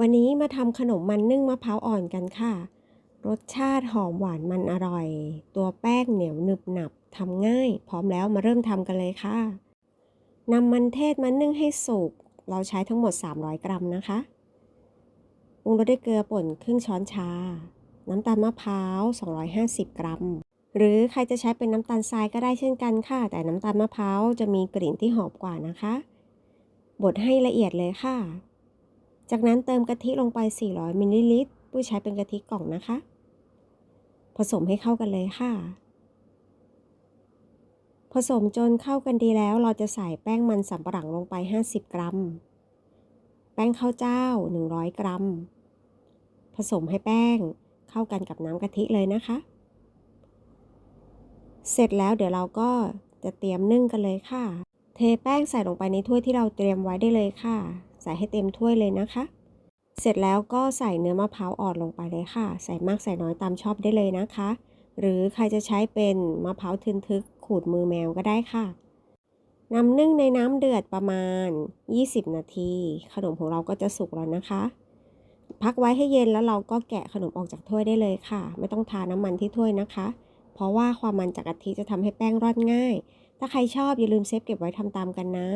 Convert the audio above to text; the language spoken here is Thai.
วันนี้มาทำขนมมันนึ่งมะพร้าวอ่อนกันค่ะ รสชาติหอมหวานมันอร่อย ตัวแป้งเหนียวหนึบหนับทำง่าย พร้อมแล้วมาเริ่มทำกันเลยค่ะนำมันเทศมานึ่งให้สุก เราใช้ทั้งหมด 300 กรัมนะคะปรุงรสด้วยเกลือป่นครึ่งช้อนชา น้ำตาลมะพร้าว 250 กรัม หรือใครจะใช้เป็นน้ำตาลทรายก็ได้เช่นกันค่ะ แต่น้ำตาลมะพร้าวจะมีกลิ่นที่หอมกว่านะคะ บดให้ละเอียดเลยค่ะ จากนั้นเติมกะทิลงไป 400มิลลิลิตรผู้ใช้เป็นกะทิกล่องนะคะ ผสมให้เข้ากันเลยค่ะ ผสมจนเข้ากันดีแล้วเราจะใส่แป้งมันสำปะหลังลงไป 50 กรัม แป้งข้าวเจ้า 100 กรัม ผสมให้แป้งเข้ากันกับน้ำกะทิเลยนะคะ เสร็จแล้วเดี๋ยวเราก็จะเตรียมนึ่งกันเลยค่ะ เทแป้งใส่ลงไปในถ้วยที่เราเตรียมไว้ได้เลยค่ะ ใส่ให้เต็มถ้วยเลยนะคะ เสร็จแล้วก็ใส่เนื้อมะพร้าวอ่อนลงไปเลยค่ะ ใส่มากใส่น้อยตามชอบได้เลยนะคะ หรือใครจะใช้เป็นมะพร้าวทึนทึกขูดมือแมวก็ได้ค่ะนำนึ่งในน้ำเดือดประมาณ 20 นาที ขนมของเราก็จะสุกแล้วนะคะ พักไว้ให้เย็นแล้วเราก็แกะขนมออกจากถ้วยได้เลยค่ะ ไม่ต้องทาน้ำมันที่ถ้วยนะคะ เพราะว่าความมันจากกะทิจะทำให้แป้งร่อนง่าย ถ้าใครชอบอย่าลืมเซฟเก็บไว้ทำตามกันนะ